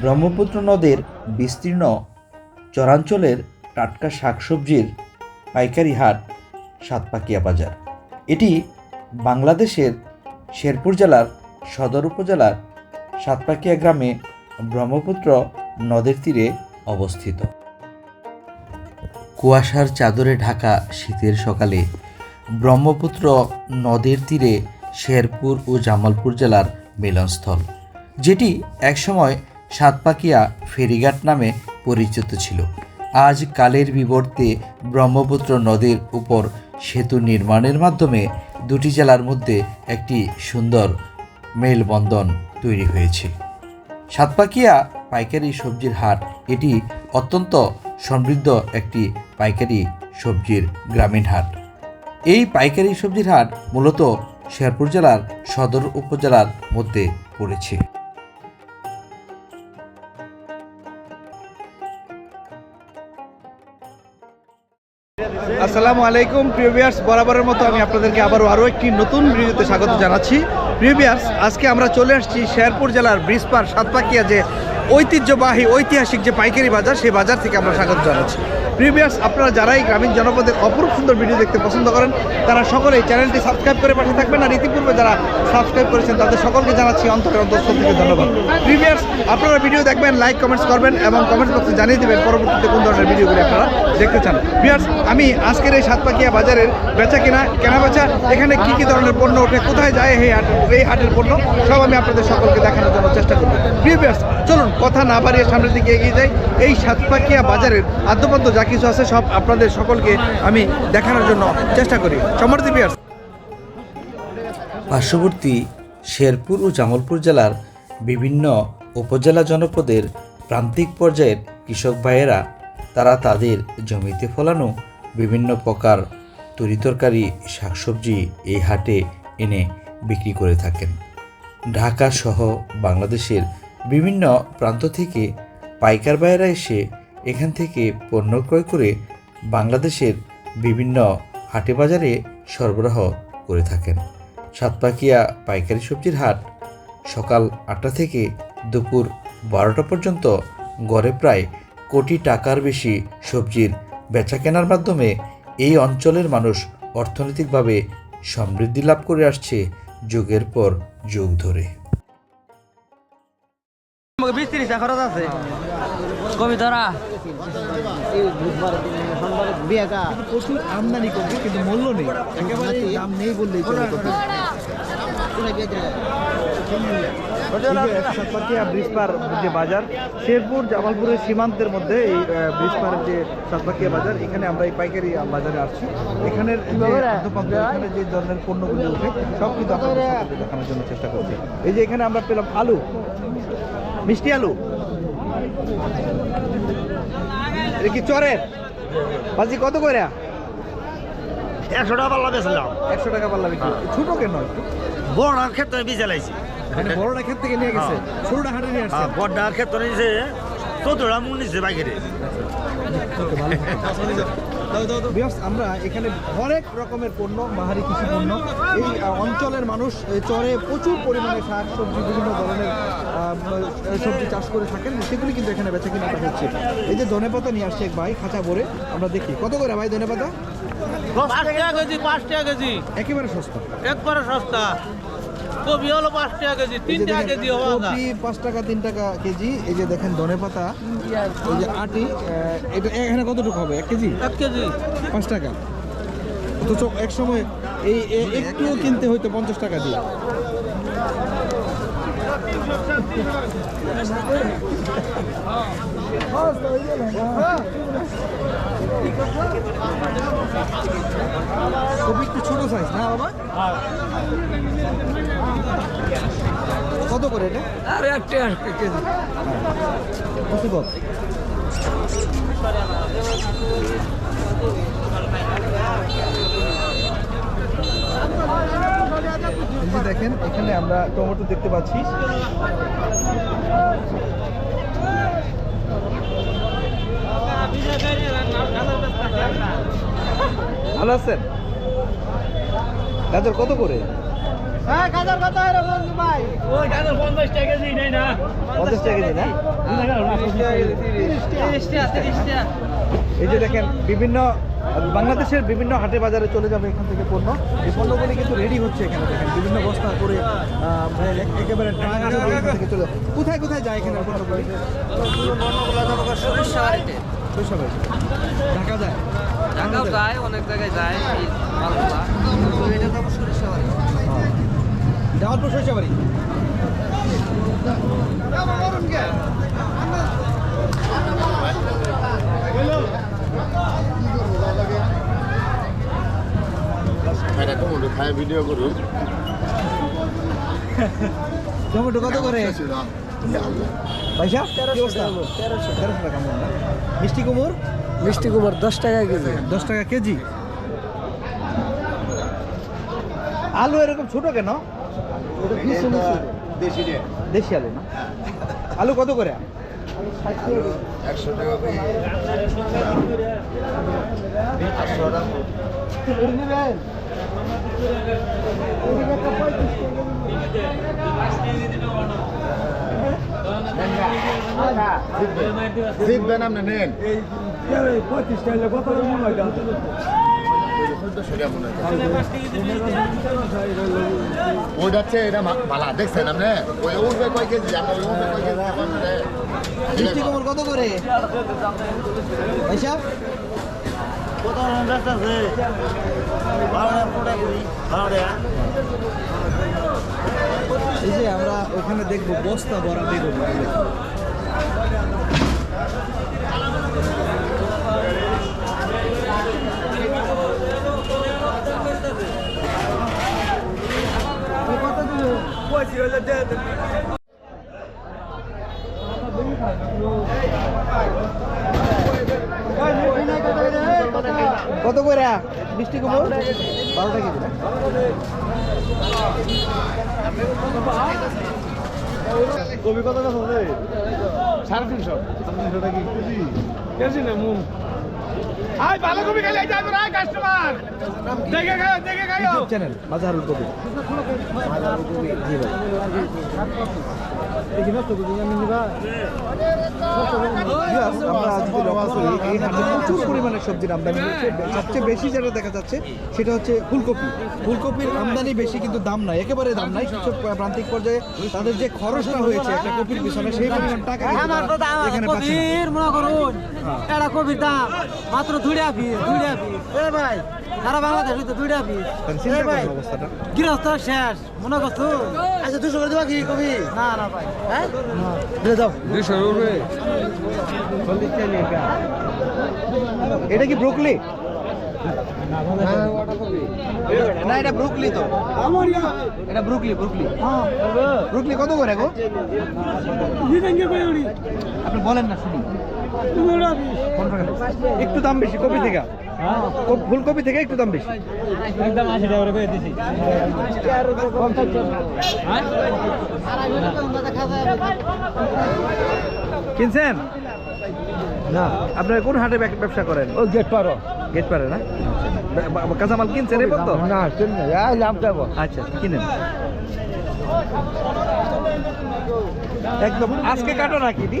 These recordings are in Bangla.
ব্রহ্মপুত্র নদের বিস্তীর্ণ চরাঞ্চলের টাটকা শাকসবজির পাইকারি হাট, সাতপাকিয়া বাজার। এটি বাংলাদেশের শেরপুর জেলার সদর উপজেলার সাতপাকিয়া গ্রামে ব্রহ্মপুত্র নদের তীরে অবস্থিত। কুয়াশার চাদরে ঢাকা শীতের সকালে ব্রহ্মপুত্র নদের তীরে শেরপুর ও জামালপুর জেলার মিলনস্থল, যেটি একসময় সাতপাকিয়া ফেরিঘাট নামে পরিচিত ছিল। আজ কালের বিবর্তে ব্রহ্মপুত্র নদীর উপর সেতু নির্মাণের মাধ্যমে দুটি জেলার মধ্যে একটি সুন্দর মেলবন্ধন তৈরি হয়েছে। সাতপাকিয়া পাইকারি সবজির হাট, এটি অত্যন্ত সমৃদ্ধ একটি পাইকারি সবজির গ্রামীণ হাট। এই পাইকারি সবজির হাট মূলত শেরপুর জেলার সদর উপজেলার মধ্যে পড়েছে। আসসালামু আলাইকুম প্রিভিয়ার্স বরাবরের মতো আমি আপনাদেরকে আবারও আরও একটি নতুন ভিডিওতে স্বাগত জানাচ্ছি। প্রিভিয়ার্স আজকে আমরা চলে আসছি শেরপুর জেলার ব্রিজপার সাতপাকিয়া যে ঐতিহ্যবাহী, ঐতিহাসিক যে পাইকারি বাজার, সেই বাজার থেকে আমরা স্বাগত জানাচ্ছি। প্রিভিয়াস, আপনারা যারাই গ্রামীণ জনপদের অপরূপ সুন্দর ভিডিও দেখতে পছন্দ করেন, তারা সকলেই চ্যানেলটি সাবস্ক্রাইব করে পাশে থাকবেন আর ইতিপূর্বে যারা সাবস্ক্রাইব করেছেন, তাদের সকলকে জানাচ্ছি অন্তরের অন্তঃস্থল থেকে ধন্যবাদ। প্রিভিয়াস আপনারা ভিডিও দেখবেন লাইক কমেন্টস করবেন এবং কমেন্ট বক্সে জানিয়ে দেবেন পরবর্তীতে কোন ধরনের ভিডিওগুলি আপনারা দেখতে চান। ভিউয়ার্স আমি আজকের এই সাতপাকিয়া বাজারের বেচা কেনা কেনা বেচা, এখানে কি কি ধরনের পণ্য ওঠে, কোথায় যায় এই হাট এই হাটের পণ্য, সব আমি আপনাদের সকলকে দেখানোর জন্য চেষ্টা করব। প্রিভিয়াস চলুন, কথা না বাড়িয়ে সামনের দিকে এগিয়ে যাই। এই সাতপাকিয়া বাজারের আদ্যপদ্য যা কিছু আছে সব আপনাদের সকলকে আমি দেখানোর জন্য চেষ্টা করি। সমর্থ ভিউয়ার্স পার্শ্ববর্তী শেরপুর ও জামালপুর জেলার বিভিন্ন উপজেলা জনপদের প্রান্তিক পর্যায়ের কৃষক ভাইয়েরা, তারা তাদের জমিতে ফলানো বিভিন্ন প্রকার তরিতরকারি শাকসবজি এই হাটে এনে বিক্রি করে থাকেন। ঢাকা সহ বাংলাদেশের বিভিন্ন প্রান্ত থেকে পাইকার ভাইয়েরা এসে এখান থেকে পণ্য ক্রয় করে বাংলাদেশের বিভিন্ন হাটে বাজারে সরবরাহ করে থাকেন। সাতপাকিয়া পাইকারি সবজির হাট সকাল আটটা থেকে দুপুর বারোটা পর্যন্ত গড়ে প্রায় কোটি টাকার বেশি সবজির বেচা কেনার মাধ্যমে এই অঞ্চলের মানুষ অর্থনৈতিকভাবে সমৃদ্ধি লাভ করে আসছে যুগের পর যুগ ধরে। আমাকে বিশ তিরিশ খরচ আছে। কবিতরা প্রচুর আমদানি করবে কিন্তু মূল্য নেই একেবারে দাম নেই বললেই চলে সাতপাকিয়া ব্রিজপার যে বাজার শেরপুর জামালপুরের সীমান্তের মধ্যে এই ব্রিজপার যে সাতপাকিয়া বাজার এখানে আমরা এই পাইকারি বাজারে আসছি। এখানের যে এখানে যে ধরনের পণ্যগুলি ওঠে সব কিন্তু আপনাদের দেখানোর জন্য চেষ্টা করছি। এই যে এখানে আমরা পেলাম আলু মিষ্টি আলু। এটা কি চরের? বাজি কত করে? একশো টাকা পাল্লা বেচলাম। একশো টাকা পাল্লা বিক্রি। ছোট কেন বড়ার ক্ষেত্রে বীজ চালাইছি মানে বড়টা ক্ষেত থেকে নিয়ে গেছে। ছোটটা হাটে নিয়ে আসছে। বড়ার ক্ষেত্রে নিছে চোদ্দটা মন নিছে বাইকেরে। আমরা এখানে অনেক রকমের পণ্য বাহারি কৃষি পণ্য। এই অঞ্চলের মানুষ চরে প্রচুর পরিমাণে শাক সবজি বিভিন্ন ধরনের আহ, সবজি চাষ করে থাকেন। সেগুলি কিন্তু এখানে বেচা কিনাটা হচ্ছে। এই যে ধনেপাতা নিয়ে আসছে এক ভাই খাঁচা ভরে। আমরা দেখি। কত করে ভাই পাঁচ টাকা কেজি পাঁচ টাকা কেজি। একেবারে সস্তা। একবারে সস্তা। কবি হলো পাঁচ টাকা কেজি তিন টাকা কেজি কপি পাঁচ টাকা তিন টাকা কেজি এই যে দেখেন ধনেপাতা এই যে আটি এটা এখানে কতটুকু হবে? এক কেজি? এক কেজি। পাঁচ টাকা। অথচ এক সময় এই একটুও কিনতে হয়তো পঞ্চাশ টাকা দিয়ে। কবি একটু ছোট সাইজ না বাবা? কত করে এটা? আরে এক টাকা কেজি। দেখেন এখানে আমরা টমেটো দেখতে পাচ্ছি। ভালো আছেন? গাজর কত করে? ওই গাজর টাকা না? এই যে দেখেন বিভিন্ন বাংলাদেশের বিভিন্ন হাটে বাজারে চলে যাবে এখান থেকে পণ্য। এই পণ্যগুলি কিন্তু রেডি হচ্ছে এখানে দেখেন বিভিন্ন বস্তা করে মানে এক- একেবারে এখান থেকে চলে কোথায় কোথায় যায় এখানে পণ্যগুলি? ঢাকা যায় ঢাকাও যায় অনেক জায়গায় যায় মালগুলা এটা তো জামালপুর শৈশবাড়ি। খায় ভিডিও করুন টমেটো কত করে? পয়সা? তেরোশো টাকা। মিষ্টি মিষ্টি কুমার দশ টাকা কেজি। দশ টাকা কেজি? আলু এরকম ছোট কেন? দেশি আলু না? আলু কত করে? একশো টাকা টাকা। জিতবেন আপনি নেন সেটা মনে হয়। ওইটা হচ্ছে এটা মালা, দেখছেন আপনি? ওই উঠবে কয় কেজি? আপনার ওই উঠবে কয় কেজি? কত করে পয়সা কত ব্যস্ত আছে এই যে আমরা ওখানে দেখব বস্তা ভরা বেগুন কত করে মিষ্টি বারোটা কেজি। না কবি কত দাম হবে? সাড়ে তিনশো। তিনশো টাকা। কেজি? না মুন আই কবি খাইলে যাবে না কাস্টমার দেখে খাও দেখে খাও চ্যানেল মাজারুল কবি। মাজারুল কবি, জি ভাই। সেটা হচ্ছে ফুলকপি ফুলকপির আমদানি বেশি কিন্তু দাম নাই একেবারে প্রান্তিক পর্যায়ে তাদের যে খরচটা হয়েছে একটা কপির পিছনে সেই পরিমাণ মাত্র দুইটা পিস দুইটা পিস এ ভাই সারা বাংলাদেশ তো দুইটা পিস শেষ মনে করছ আচ্ছা দুশো করে দেবা কি কবি না না ভাই হ্যাঁ? এটা কি ব্রুকলি? না এটা ব্রুকলি তো। এটা ব্রুকলি ব্রুকলি। ব্রুকলি কত করে গো? আপনি বলেন না শুনি। একটু দাম বেশি কপি থেকে। ফুলকপি থেকে একটু দাম বেশি। একদম আশি টাকা করে দিছি। কিনছেন? না। আপনারা কোন হাটে ব্যব- ব্যবসা করেন? ও গেট পারো গেট পারে না? কাঁচামাল কিনছেন এই পর্যন্ত? না লাভ দেবো। আচ্ছা কিনেন। একদম আজকে কাটো নাকি দি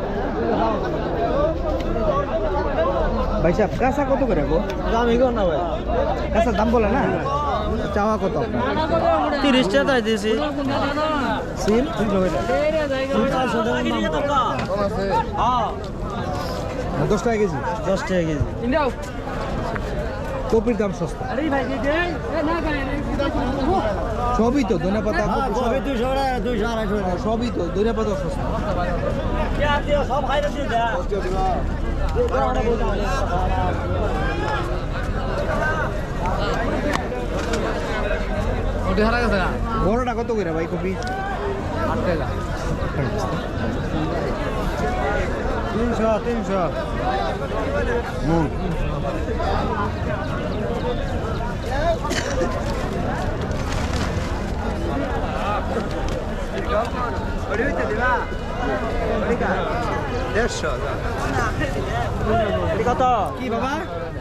ভাই সাহেব কাঁচা কত করে গো? দামি গো না ভাই। কাঁচার দাম বলে না? চাওয়া কত? তিরিশ টাকা দিয়েছি। সিম? দশ টাকা কেজি? দশ টাকা কেজি। কপির দাম সস্তা। সবই তো ধনে পাতা কবি দুইশো টাকা দুইশো আড়াইশো টাকা। সবই তো ধনে পাতা সস্তা। সব ওটি হারা গেছে না? বড়টা কত করে ভাই কপি? আট টাকা। তিনশো তিনশো। হুম। দেড়শো কত কি বাবা?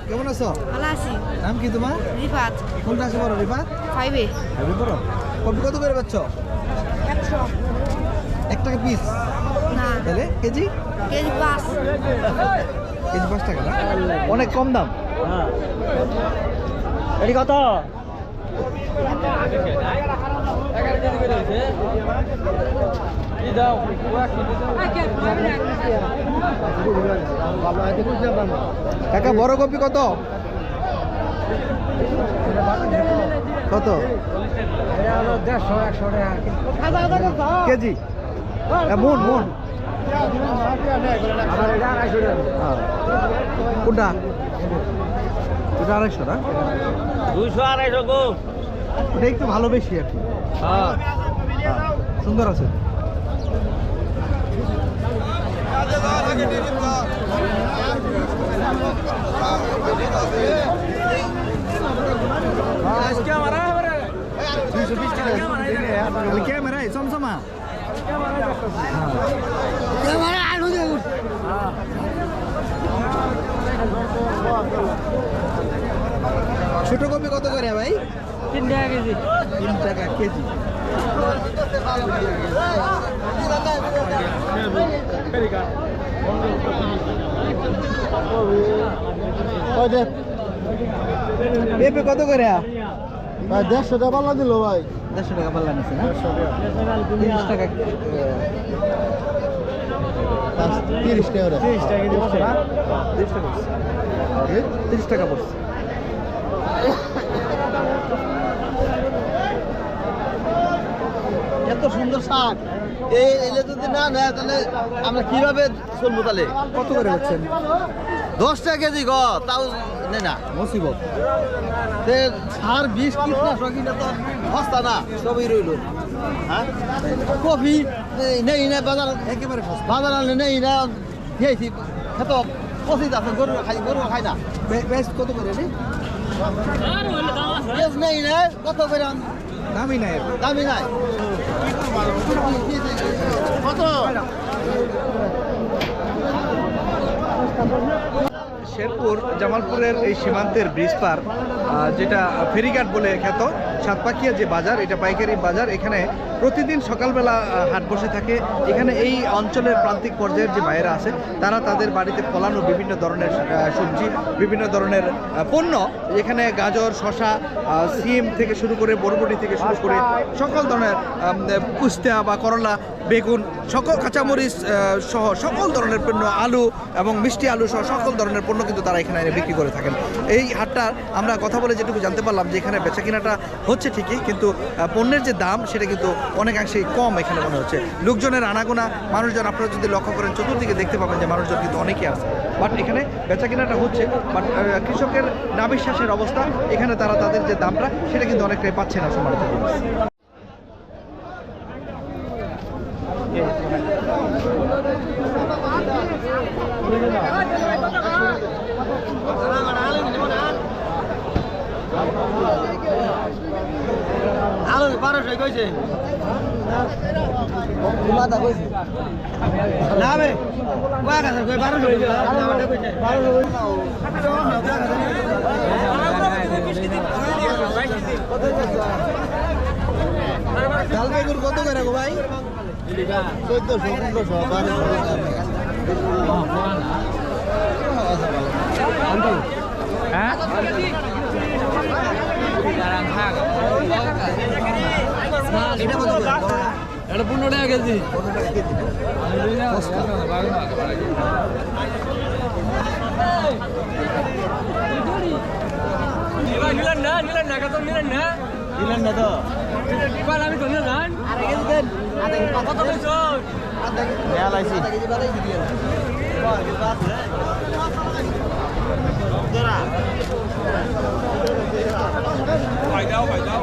কেমন আছো? ভালো আছি। নাম কি তোমার? রিফাত। কোন ক্লাসে পড়ো রিফাত? ফাইভে আমি পড়ো? কপি কত করে পাচ্ছ? একশো। এক টাকা পিস না। তাহলে কেজি? কেজি পাঁচ। কেজি পাঁচ টাকা অনেক কম দাম। হ্যাঁ। এটি কত কাকা বড় কপি কত? কত? দেড়শো একশো টাকা কেজি মন মন আমার এটা আড়াইশো না? দুইশো আড়াইশো গো। ওটা একটু ভালো বেশি আর কি। হ্যাঁ। হ্যাঁ, সুন্দর আছে। ক্যামেরা সমসমা ছোট কপি কত করে ভাই? তিন টাকা কেজি। তিন টাকা কেজি। পেঁপে কত করে? ভাই দেড়শো টাকা পাল্লা দিল ভাই। দেড়শো টাকা পাল্লা নিচ্ছে না? তিরিশ টাকা তিরিশ টাকা। তিরিশ টাকা কেজি পড়ছে না? তিরিশ টাকা পড়ছে তিরিশ টাকা পড়ছে এত সুন্দর শাক এই এলে যদি না নেয় তাহলে আমরা কীভাবে চলবো তাহলে? কত করে হচ্ছেন দশ টাকা কেজি গ তাও নেই না মুসিবত। তে সার বিষ কীটনাশক কিনা তো সস্তা না সবই রইল। হ্যাঁ? কফি নেই না বাজার একেবারে বাজার আনলে নেই না দিয়েছি খেত পচিত আছে গরু খাই গরু খাই না। বেশ কত করে নেই না কত করে নাই দামি নাই। কত? শেরপুর জামালপুরের এই সীমান্তের ব্রিজ পার যেটা ফেরিঘাট বলে খ্যাত সাতপাকিয়া যে বাজার, এটা পাইকারি বাজার, এখানে প্রতিদিন সকালবেলা হাট বসে থাকে। এখানে এই অঞ্চলের প্রান্তিক পর্যায়ের যে বাইরা আছে, তারা তাদের বাড়িতে ফলানো বিভিন্ন ধরনের সবজি, বিভিন্ন ধরনের পণ্য, এখানে গাজর শশা সিম থেকে শুরু করে বরবটি থেকে শুরু করে সকল ধরনের কুস্তা বা করলা, বেগুন, সকল কাঁচামরিচ সহ সকল ধরনের পণ্য, আলু এবং মিষ্টি আলু সহ সকল ধরনের পণ্য কিন্তু তারা এখানে বিক্রি করে থাকেন। এই হাটটা আমরা কথা বলে যেটুকু জানতে পারলাম যে এখানে বেচা কেনাটা হচ্ছে ঠিকই, কিন্তু পণ্যের যে দাম সেটা কিন্তু অনেকাংশেই কম এখানে মনে হচ্ছে। লোকজনের আনাগোনা, মানুষজন, আপনারা যদি লক্ষ্য করেন, চতুর্দিকে দেখতে পাবেন যে মানুষজন কিন্তু অনেকেই আছে। বাট এখানে বেচা কেনাটা হচ্ছে, বাট কৃষকের নাবিশ্বাসের অবস্থা, এখানে তারা তাদের যে দামটা, সেটা কিন্তু অনেকটাই পাচ্ছে না সম্মানিত viewers। কইছে না বে কয় কাছে কই? বারোশো ডাল বেগুন কত করে গো ভাই? চোদ্দশো পনেরোশো বারোশো। হ্যাঁ? এটা পনেরো টাকা কেজি। নিলেন না নিলেন না কত নিলেন না। দিলেন না তো। আমি তো নিলাম কত মেল আইছি ভাই দাও ভাই দাও।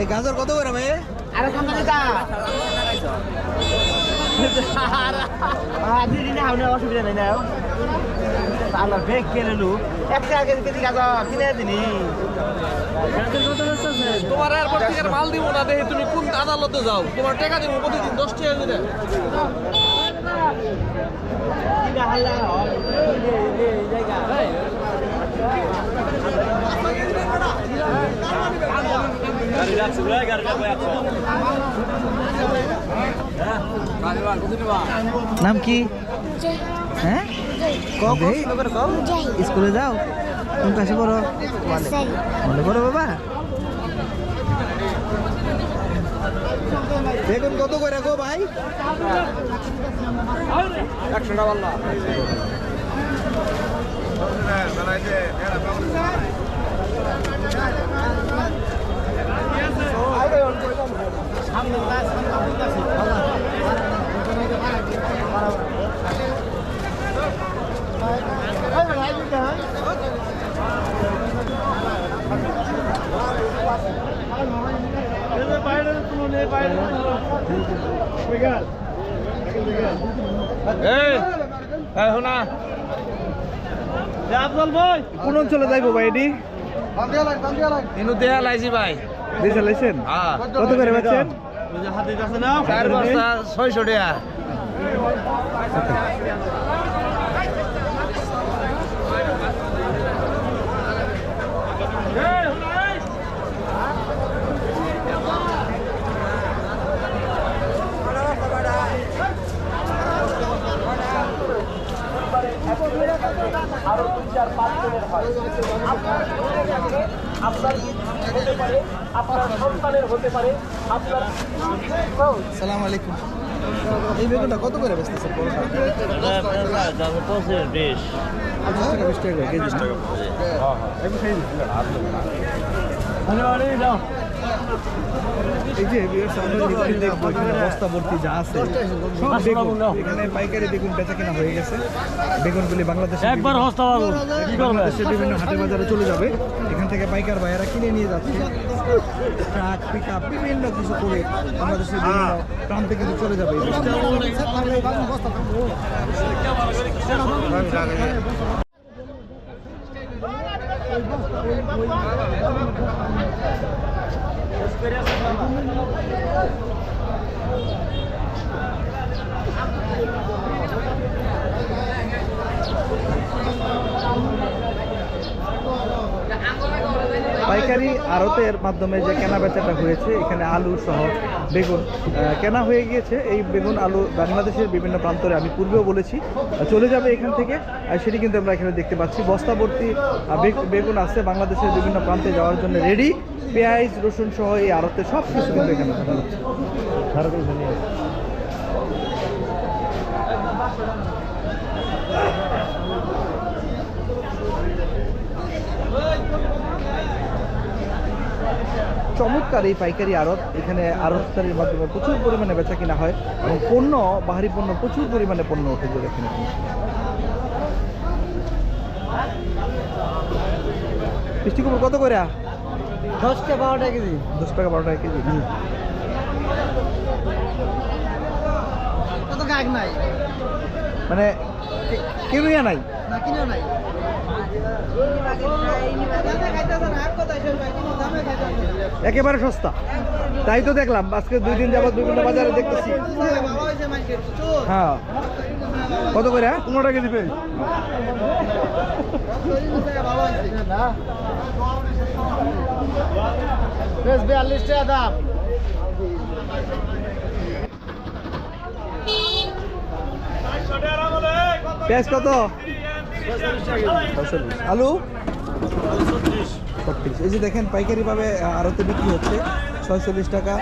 এই গাজর কত করে ভাই? আরে অসুবিধা নাই না। আল্লাহ বেগ কেলে লু একটা আগে কেজি গাজা কিনে দিনি। তোমার এয়ারপোর্ট থেকে মাল দিব না দেখে তুমি কোন আদালতে যাও? তোমার টাকা দিব প্রতিদিন দশ টাকা করে। নাম কি? হ্যাঁ? স্কুলে যাও। কোন ক্লাসে পড়ো? মনে পড়ো বাবা। বেগুন কত করে গো ভাই? একশো টাকা পাল্লা কোন অঞ্চলে যাইবো ভাই এটি? ইনু দেয়া লাইছি ভাই। দিয়েছে লাইছেন? হ্যাঁ। কত করে পাচ্ছেন চার বস্তা ছয়শো টাকা সালাম আলাইকুম। এই বেগুনটা কত করে বেচতেছে পঞ্চাশ টাকা বিশ টাকা। কেজি এই যে বস্তা ভর্তি যা আছে সব বেগুন। এখানে পাইকারি বেগুন বেচা কেনা হয়ে গেছে। বেগুনগুলি বাংলাদেশে একবার হস্তা বাংলাদেশের বিভিন্ন হাটে বাজারে চলে যাবে। এখান থেকে পাইকার ভাইয়েরা কিনে নিয়ে যাচ্ছে। ট্রাক পিক আপ বিভিন্ন কিছু করে বাংলাদেশের বিভিন্ন প্রান্তে কিন্তু চলে যাবে এই বেগুন। পাইকারি আড়তের মাধ্যমে যে কেনা বেচাটা হয়েছে এখানে আলু সহ বেগুন কেনা হয়ে গিয়েছে। এই বেগুন আলু বাংলাদেশের বিভিন্ন প্রান্তরে আমি পূর্বেও বলেছি। চলে যাবে এখান থেকে। সেটি কিন্তু আমরা এখানে দেখতে পাচ্ছি। বস্তাভর্তি আহ, বে- বেগুন আছে বাংলাদেশের বিভিন্ন প্রান্তে যাওয়ার জন্য রেডি পেঁয়াজ রসুন সহ এই আড়তে সব কিছু কিন্তু এখানে চমৎকার এই পাইকারি আড়ত। এখানে আড়তদারির মাধ্যমে প্রচুর পরিমাণে বেচা কিনা হয় এবং পণ্য বাহারি পণ্য প্রচুর পরিমাণে পণ্য উঠে যে এখানে মিষ্টি কুমড় কত করে? দশটা বারোটা কেজি। দশ টাকা বারো টাকা কেজি কত গাছ নাই। মানে কে- কেনুইয়া নাই? না কিনে নাই। একেবারে সস্তা। তাই তো দেখলাম আজকে দুই দিন যাবত বিভিন্ন বাজারে দেখতেছি। হ্যাঁ। কত করে? পনেরো টাকা দিবে বিয়াল্লিশ টাকা দাম। পেঁয়াজ কত? আলু? ছত্রিশ এই যে দেখেন পাইকারিভাবে আড়তে বিক্রি হচ্ছে ছয়চল্লিশ টাকা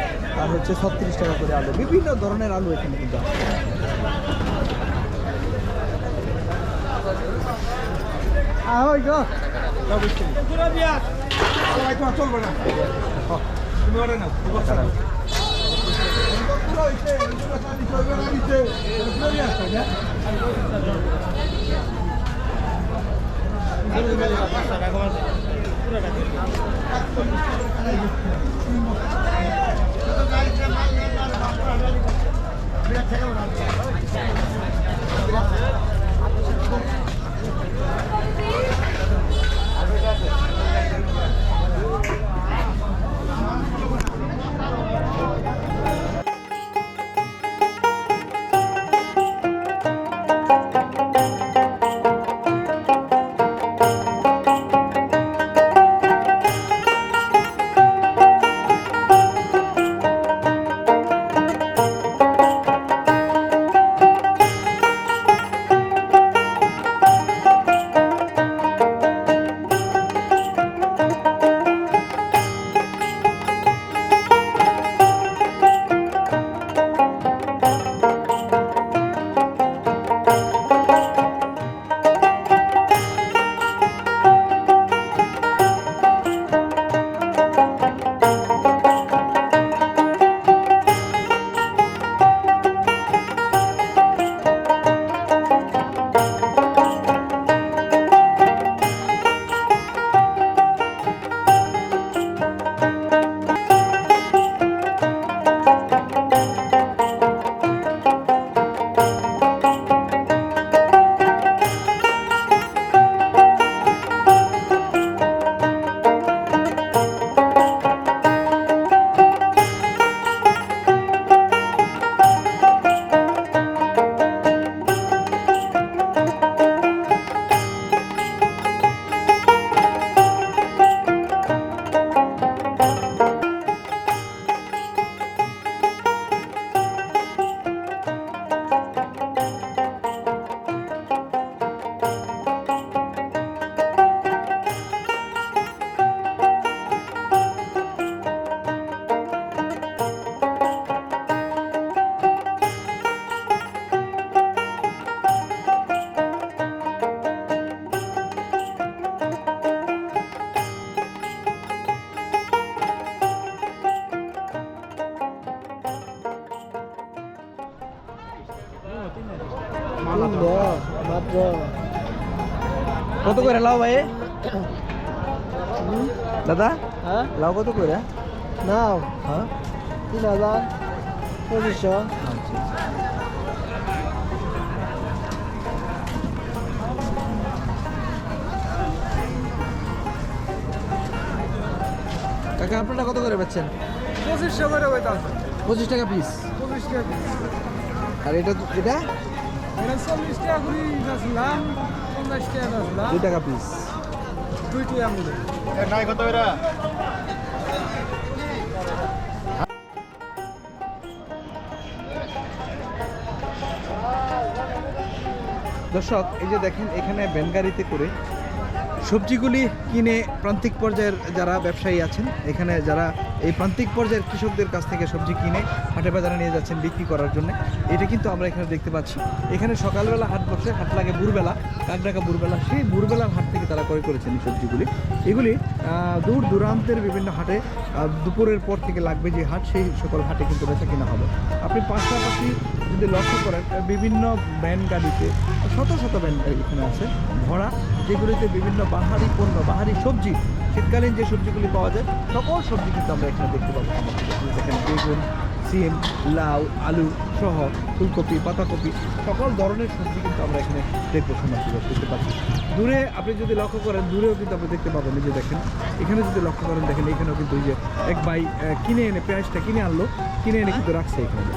আর হচ্ছে ছত্রিশ টাকা করে আলু। বিভিন্ন ধরনের আলু এখানে কিন্তু চলবে না। কত করে লাও ভাই? দাদা? হ্যাঁ? লাউ কত করে? নাও। হ্যাঁ? তিন হাজার পঁচিশশো। কাকা আপনারা কত করে বেচছেন? পঁচিশশো করে পঁচিশ টাকা পিস পঁচিশ টাকা আর এটা এটা? দুই টাকা পিস দুইটি আমি নাই কত এরা দর্শক এই যে দেখেন এখানে ভ্যানগাড়িতে করে সবজিগুলি কিনে প্রান্তিক পর্যায়ের যারা ব্যবসায়ী আছেন, এখানে যারা এই প্রান্তিক পর্যায়ের কৃষকদের কাছ থেকে সবজি কিনে হাটে বাজারে নিয়ে যাচ্ছেন বিক্রি করার জন্য, এটা কিন্তু আমরা এখানে দেখতে পাচ্ছি। এখানে সকালবেলা হাট বসে, হাট লাগে ভোরবেলা, কাকডাকা ভোরবেলা, সেই ভোরবেলার হাট থেকে তারা ক্রয় করেছেন সবজিগুলি। এগুলি দূর দূরান্তের বিভিন্ন হাটে দুপুরের পর থেকে লাগবে যে হাট, সেই সকল হাটে কিন্তু বেচা কিনা হবে। আপনি পাশাপাশি যদি লক্ষ্য করেন, বিভিন্ন ভ্যান গাড়িতে শত শত ভ্যান এখানে আছে। ভরা যেগুলিতে বিভিন্ন বাহারি পণ্য বাহারি সবজি শীতকালীন যে সবজিগুলি পাওয়া যায় সকল সবজি কিন্তু আমরা এখানে দেখতে পাবো। দেখেন বেগুন সিম লাউ আলু সহ ফুলকপি পাতাকপি সকল ধরনের সবজি কিন্তু আমরা এখানে দেখব সমাজ দেখতে পাচ্ছি। দূরে আপনি যদি লক্ষ্য করেন দূরেও কিন্তু আপনি দেখতে পাবেন যে দেখেন এখানে যদি লক্ষ্য করেন দেখেন এখানেও কিন্তু এই যে এক আহ, কিনে এনে পেঁয়াজটা কিনে আনলো কিনে এনে কিন্তু রাখছে এখানে।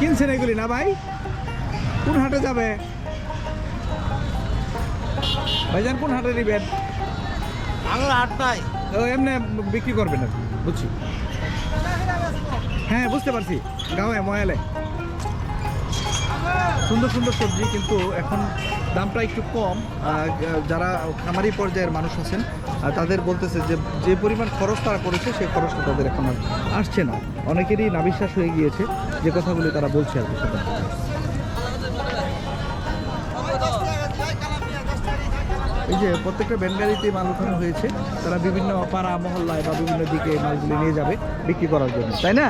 কিনছেন এগুলি? না ভাই? কোন হাটে যাবে? ভাইজান কোন হাটে নিবেন? আমার হাট নাই। ও এমনি বিক্রি করবেন আর বুঝছি। হ্যাঁ বুঝতে পারছি। গাঁয়ে ময়ালে। সুন্দর সুন্দর সবজি কিন্তু এখন দামটা একটু কম। যারা খামারি পর্যায়ের মানুষ আছেন তাদের বলতেছে যে যে পরিমাণ খরচ তারা করেছে সেই খরচটা তাদের এখন আসছে না। অনেকেরই নাবিশ্বাস হয়ে গিয়েছে। যে কথাগুলি তারা বলছে আর কি, সেটা এই যে প্রত্যেকটা ব্যান্ডারিতে মাল উঠানো হয়েছে, তারা বিভিন্ন পাড়া, মহল্লায় বা বিভিন্ন দিকে মালগুলি নিয়ে যাবে বিক্রি করার জন্য, তাই না?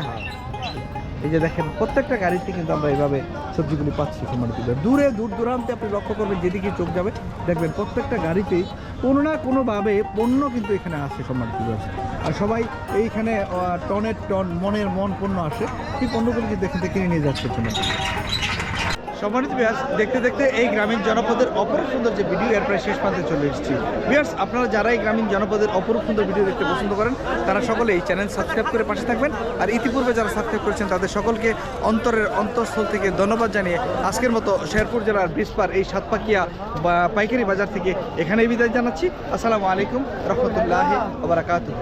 এই যে দেখেন, প্রত্যেকটা গাড়িতে কিন্তু আমরা এইভাবে সবজিগুলি পাচ্ছি দর্শক। দূরে, দূর দূরান্তে আপনি লক্ষ্য করবেন যেদিকে চোখ যাবে, দেখবেন প্রত্যেকটা গাড়িতেই কোনো না কোনোভাবে পণ্য কিন্তু এখানে আসে সম্মানিত আছে আর সবাই এইখানে টনের টন, মনের মন পণ্য আসে সেই পণ্যগুলি কিন্তু থেকে কিনে নিয়ে যাচ্ছে সম্মানিত বিয়াস দেখতে দেখতে এই গ্রামীণ জনপদের অপরূপ সুন্দর যে ভিডিও এর প্রায় শেষ প্রান্তে চলে এসেছি। বিয়ার্স আপনারা যারা এই গ্রামীণ জনপদের অপরূপ সুন্দর ভিডিও দেখতে পছন্দ করেন, তারা সকলে এই চ্যানেল সাবস্ক্রাইব করে পাশে থাকবেন। আর ইতিপূর্বে যারা সাবস্ক্রাইব করেছেন, তাদের সকলকে অন্তরের অন্তঃস্থল থেকে ধন্যবাদ জানিয়ে আজকের মতো শেরপুর জেলার বিসপার এই সাতপাকিয়া পাইকারি বাজার থেকে এখানেই বিদায় জানাচ্ছি। আসসালামু আলাইকুম, রহমতুল্লাহ বারাকাতুহ।